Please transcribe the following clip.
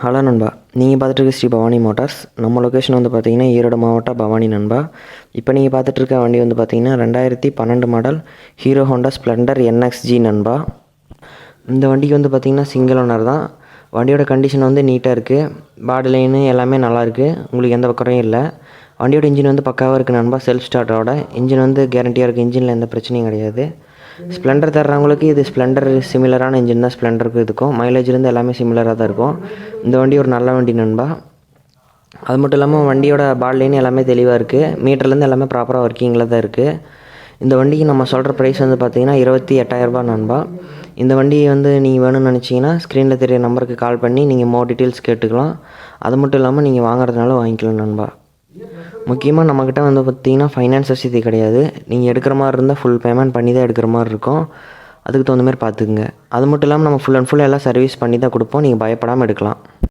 Hello நண்பா நீங்கள் பார்த்துட்டு ஸ்ரீ பவானி மோட்டார்ஸ். நம்ம லொக்கேஷன் வந்து பார்த்தீங்கன்னா ஈரோடு மாவட்டம் பவானி நண்பா. இப்போ நீங்கள் பார்த்துட்டு இருக்க வண்டி வந்து பார்த்தீங்கன்னா ரெண்டாயிரத்தி பன்னெண்டு model Hero Honda Splendor NXG நண்பா. இந்த வண்டிக்கு வந்து பார்த்தீங்கன்னா சிங்கிள் ஓனர் தான். வண்டியோட கண்டிஷன் வந்து நீட்டாக இருக்குது பாடி லைனு எல்லாமே நல்லாயிருக்கு உங்களுக்கு எந்த குறையும் இல்லை. வண்டியோட இன்ஜின் வந்து பக்காவாக இருக்குது நண்பா செல்ஃப் ஸ்டார்டரோட இன்ஜின் வந்து கேரண்டியாக இருக்குது இன்ஜினில் எந்த பிரச்சனையும் கிடையாது. ஸ்ப்ளெண்டர் தர்றவங்களுக்கு இது ஸ்ப்ளெண்டர் சிமிலரான இன்ஜின் தான் ஸ்ப்ளெண்டருக்கு இதுக்கும். மைலேஜ்லேருந்து எல்லாமே சிமிலராக தான் இருக்கும். இந்த வண்டி ஒரு நல்ல வண்டி நண்பா. அது மட்டும் இல்லாமல் வண்டியோட பால் எல்லாமே தெளிவாக இருக்குது மீட்டர்லேருந்து எல்லாமே ப்ராப்பராக ஒர்க்கிங்கில் தான் இருக்குது இந்த வண்டிக்கு நம்ம சொல்கிற ப்ரைஸ் வந்து பார்த்தீங்கன்னா இருபத்தி எட்டாயிரரூபா நண்பா. இந்த வண்டி வந்து நீங்கள் வேணும்னு நினச்சிங்கன்னா ஸ்க்ரீனில் தெரிய நம்பருக்கு கால் பண்ணி நீங்கள் மோ டீட்டெயில்ஸ் கேட்டுக்கலாம். அது மட்டும் இல்லாமல் நீங்கள் வாங்குறதுனால வாங்கிக்கலாம் நண்பா. முக்கியமாக நம்மக்கிட்ட வந்து பார்த்தீங்கன்னா ஃபைனான்ஸ் வசதி கிடையாது. நீங்கள் எடுக்கிற மாதிரி இருந்தால் ஃபுல் பேமெண்ட் பண்ணி தான் எடுக்கிற மாதிரி இருக்கும். அதுக்கு தகுந்த மாதிரி பார்த்துக்குங்க. அது மட்டும் இல்லாமல் நம்ம ஃபுல் அண்ட் ஃபுல் எல்லாம் சர்வீஸ் பண்ணி தான் கொடுப்போம். நீங்கள் பயப்படாமல் எடுக்கலாம்.